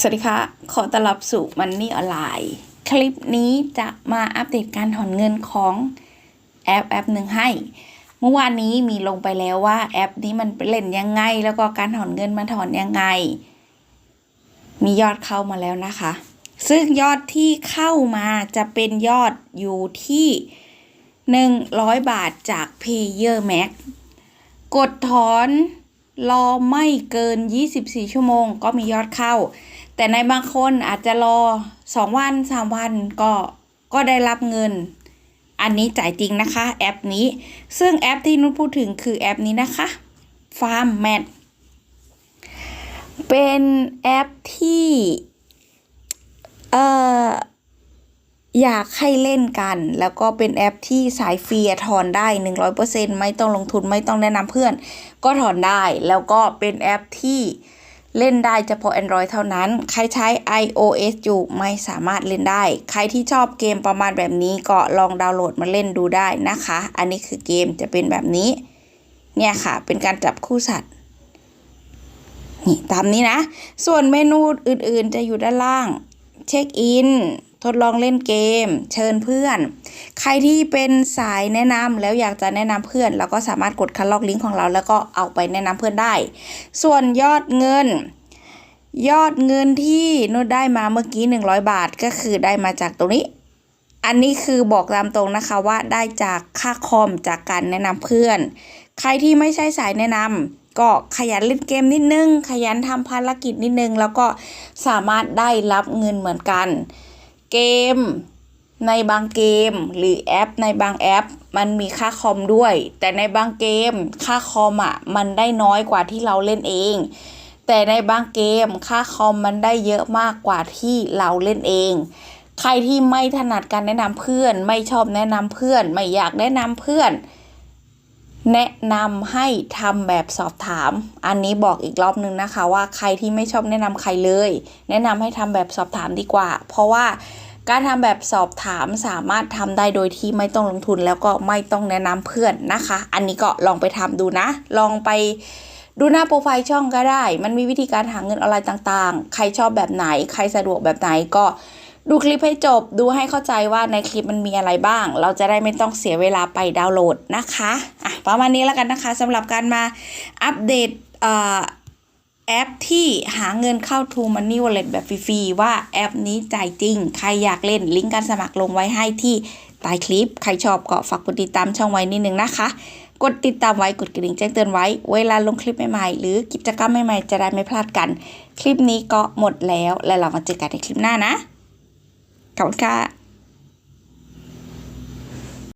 สวัสดีค่ะ ขอต้อนรับสู่มันนี่ออนไลน์ คลิปนี้จะมาอัปเดตการถอนเงินของแอปแอปหนึ่งให้ เมื่อวานนี้มีลงไปแล้วว่าแอปนี้มันเล่นยังไง แล้วก็การถอนเงินมันถอนยังไง มียอดเข้ามาแล้วนะคะ ซึ่งยอดที่เข้ามาจะเป็นยอดอยู่ที่ 100 บาทจาก Payer Max กดถอน รอไม่เกิน 24 ชั่วโมง ก็มียอดเข้า แต่ในบางคนอาจจะรอ 2 วัน 3 วันก็ก็ได้รับเงิน อันนี้จ่ายจริงนะคะ แอปนี้ ซึ่งแอปที่นุชพูดถึงคือแอปนี้นะคะ Farm Mat เป็นแอปที่เอ่อ อยากให้เล่นกัน แล้วก็เป็นแอปที่สายฟรีถอนได้ 100%ไม่ต้องลงทุนไม่ต้องแนะนำเพื่อน ก็ถอนได้ แล้วก็เป็นแอปที่เล่นได้เฉพาะ Android เท่านั้น ใครใช้ iOS อยู่ไม่สามารถเล่นได้ ใครที่ชอบเกมประมาณแบบนี้ก็ลองดาวน์โหลดมาเล่นดูได้นะคะ อันนี้คือเกมจะเป็นแบบนี้ เนี่ยค่ะ เป็นการจับคู่สัตว์ นี่ตามนี้นะ ส่วนเมนูอื่นๆจะอยู่ด้านล่าง เช็คอิน ทดลองเล่นเกม เชิญเพื่อน ใครที่เป็นสายแนะนำแล้วอยากจะแนะนำเพื่อนแล้วก็สามารถกดคัดลอกลิงก์ของเรา แล้วก็เอาไปแนะนำเพื่อนได้ ส่วนยอดเงิน ยอดเงินที่นุชได้มาเมื่อกี้ 100 บาทก็คือได้มาจากตรงนี้ อันนี้คือบอกตามตรงนะคะว่าได้จากค่าคอมจากการแนะนำเพื่อน ใครที่ไม่ใช่สายแนะนำก็ขยันเล่นเกมนิดนึง ขยันทำภารกิจนิดนึง แล้วก็สามารถได้รับเงินเหมือนกัน เกม ในบางเกม หรือแอป ในบางแอป มันมีค่าคอมด้วย แต่ในบางเกม ค่าคอมอะมันได้น้อยกว่าที่เราเล่นเอง แต่ในบางเกม ค่าคอมมันได้เยอะมากกว่าที่เราเล่นเองใครที่ไม่ถนัดการแนะนำเพื่อน ไม่ชอบแนะนำเพื่อน ไม่อยากแนะนำเพื่อน แนะนำให้ทำแบบสอบถาม อันนี้บอกอีกรอบนึงนะคะ ว่าใครที่ไม่ชอบแนะนำใครเลย แนะนำให้ทำแบบสอบถามดีกว่า เพราะว่า การทำแบบสอบถามสามารถทำได้โดยที่ไม่ต้องลงทุนแล้วก็ไม่ต้องแนะนำเพื่อนนะคะ อันนี้ก็ลองไปทำดูนะ ลองไปดูหน้าโปรไฟล์ช่องก็ได้ มันมีวิธีการหาเงินออนไลน์ต่างๆ ใครชอบแบบไหน ใครสะดวกแบบไหนก็ดูคลิปให้จบ ดูให้เข้าใจว่าในคลิปมันมีอะไรบ้าง เราจะได้ไม่ต้องเสียเวลาไปดาวน์โหลดนะคะ อะประมาณนี้แล้วกันนะคะสำหรับการมาอัปเดตอ่อ แอปที่หาเงินเข้า True Money Wallet แบบฟรีๆว่าแอปนี้จ่ายจริง ใครอยากเล่นลิงก์การสมัครลงไว้ให้ที่ใต้คลิป ใครชอบก็ฝากกดติดตามช่องไว้นิดนึงนะคะ กดติดตามไว้กดกระดิ่งแจ้งเตือนไว้ เวลาลงคลิปใหม่ๆ หรือกิจกรรมใหม่ๆ จะได้ไม่พลาดกัน คลิปนี้ก็หมดแล้ว แล้วเรามาเจอกันในคลิปหน้านะขอบคุณค่ะ